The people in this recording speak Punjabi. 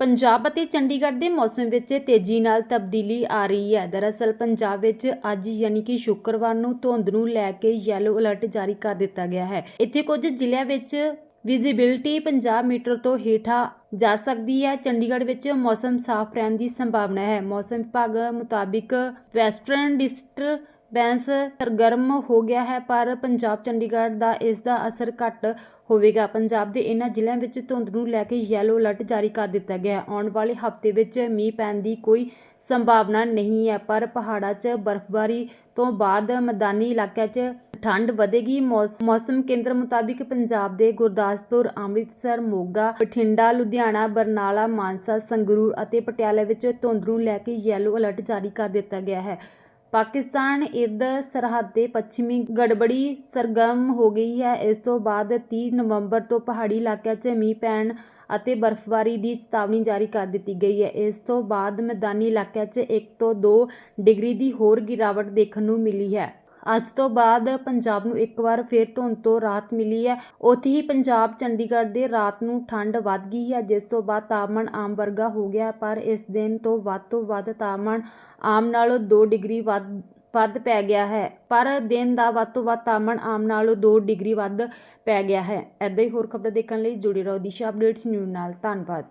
ਪੰਜਾਬ ਅਤੇ ਚੰਡੀਗੜ੍ਹ ਦੇ ਮੌਸਮ ਵਿੱਚ ਤੇਜ਼ੀ ਨਾਲ ਤਬਦੀਲੀ ਆ ਰਹੀ ਹੈ। ਦਰਅਸਲ, ਪੰਜਾਬ ਵਿੱਚ ਅੱਜ ਯਾਨੀ ਕਿ ਸ਼ੁੱਕਰਵਾਰ ਨੂੰ ਧੁੰਦ ਨੂੰ ਲੈ ਕੇ ਯੈਲੋ ਅਲਰਟ ਜਾਰੀ ਕਰ ਦਿੱਤਾ ਗਿਆ ਹੈ। ਇੱਥੇ ਕੁਝ ਜ਼ਿਲ੍ਹਿਆਂ ਵਿੱਚ ਵਿਜ਼ਿਬਿਲਟੀ 50 ਮੀਟਰ ਤੋਂ ਹੇਠਾਂ ਜਾ ਸਕਦੀ ਹੈ। ਚੰਡੀਗੜ੍ਹ ਵਿੱਚ ਮੌਸਮ ਸਾਫ਼ ਰਹਿਣ ਦੀ ਸੰਭਾਵਨਾ ਹੈ। ਮੌਸਮ ਵਿਭਾਗ ਮੁਤਾਬਿਕ ਵੈਸਟਰਨ ਬੈਂਸ ਸਰਗਰਮ ਹੋ ਗਿਆ ਹੈ, ਪਰ ਪੰਜਾਬ ਚੰਡੀਗੜ੍ਹ ਦਾ ਇਸ ਦਾ ਅਸਰ ਘੱਟ ਹੋਵੇਗਾ। ਪੰਜਾਬ ਦੇ ਇਹਨਾਂ ਜ਼ਿਲ੍ਹਿਆਂ ਵਿੱਚ ਧੁੰਦ ਨੂੰ ਲੈ ਕੇ ਯੈਲੋ ਅਲਰਟ ਜਾਰੀ ਕਰ ਦਿੱਤਾ ਗਿਆ ਹੈ। ਆਉਣ ਵਾਲੇ ਹਫ਼ਤੇ ਵਿੱਚ ਮੀਂਹ ਪੈਣ ਦੀ ਕੋਈ ਸੰਭਾਵਨਾ ਨਹੀਂ ਹੈ, ਪਰ ਪਹਾੜਾਂ 'ਚ ਬਰਫ਼ਬਾਰੀ ਤੋਂ ਬਾਅਦ ਮੈਦਾਨੀ ਇਲਾਕਿਆਂ 'ਚ ਠੰਡ ਵਧੇਗੀ। ਮੌਸ- ਮੌਸਮ ਕੇਂਦਰ ਮੁਤਾਬਿਕ ਪੰਜਾਬ ਦੇ ਗੁਰਦਾਸਪੁਰ, ਅੰਮ੍ਰਿਤਸਰ, ਮੋਗਾ, ਬਠਿੰਡਾ, ਲੁਧਿਆਣਾ, ਬਰਨਾਲਾ, ਮਾਨਸਾ, ਸੰਗਰੂਰ ਅਤੇ ਪਟਿਆਲਾ ਵਿੱਚ ਧੁੰਦ ਨੂੰ ਲੈ ਕੇ ਯੈਲੋ ਅਲਰਟ ਜਾਰੀ ਕਰ ਦਿੱਤਾ ਗਿਆ ਹੈ। ਪਾਕਿਸਤਾਨ ਇਰਦ ਸਰਹੱਦ 'ਤੇ ਪੱਛਮੀ ਗੜਬੜੀ ਸਰਗਰਮ ਹੋ ਗਈ ਹੈ। ਇਸ ਤੋਂ ਬਾਅਦ 30 ਨਵੰਬਰ ਤੋਂ ਪਹਾੜੀ ਇਲਾਕਿਆਂ 'ਚ ਮੀਂਹ ਪੈਣ ਅਤੇ ਬਰਫ਼ਬਾਰੀ ਦੀ ਚੇਤਾਵਨੀ ਜਾਰੀ ਕਰ ਦਿੱਤੀ ਗਈ ਹੈ। ਇਸ ਤੋਂ ਬਾਅਦ ਮੈਦਾਨੀ ਇਲਾਕਿਆਂ 'ਚ 1 ਤੋਂ 2 ਡਿਗਰੀ ਦੀ ਹੋਰ ਗਿਰਾਵਟ ਦੇਖਣ ਨੂੰ ਮਿਲੀ ਹੈ। ਅੱਜ ਤੋਂ ਬਾਅਦ ਪੰਜਾਬ ਨੂੰ ਇੱਕ ਵਾਰ ਫਿਰ ਧੁੰਦ ਤੋਂ ਰਾਹਤ ਮਿਲੀ ਹੈ। ਉੱਥੇ ਹੀ ਪੰਜਾਬ ਚੰਡੀਗੜ੍ਹ ਦੇ ਰਾਤ ਨੂੰ ਠੰਡ ਵੱਧ ਗਈ ਹੈ, ਜਿਸ ਤੋਂ ਬਾਅਦ ਤਾਪਮਾਨ ਆਮ ਵਰਗਾ ਹੋ ਗਿਆ, ਪਰ ਇਸ ਦਿਨ ਤੋਂ ਵੱਧ ਤੋਂ ਵੱਧ ਤਾਪਮਾਨ ਆਮ ਨਾਲੋਂ 2 ਡਿਗਰੀ ਵੱਧ ਵੱਧ ਪੈ ਗਿਆ ਹੈ। ਪਰ ਦਿਨ ਦਾ ਵੱਧ ਤੋਂ ਵੱਧ ਤਾਪਮਾਨ ਆਮ ਨਾਲੋਂ 2 ਡਿਗਰੀ ਵੱਧ ਪੈ ਗਿਆ ਹੈ। ਐਦਾਂ ਹੀ ਹੋਰ ਖਬਰਾਂ ਦੇਖਣ ਲਈ ਜੁੜੇ ਰਹੋ ਦਿਸ਼ਾ ਅਪਡੇਟਸ ਨਿਊਜ਼ ਨਾਲ। ਧੰਨਵਾਦ।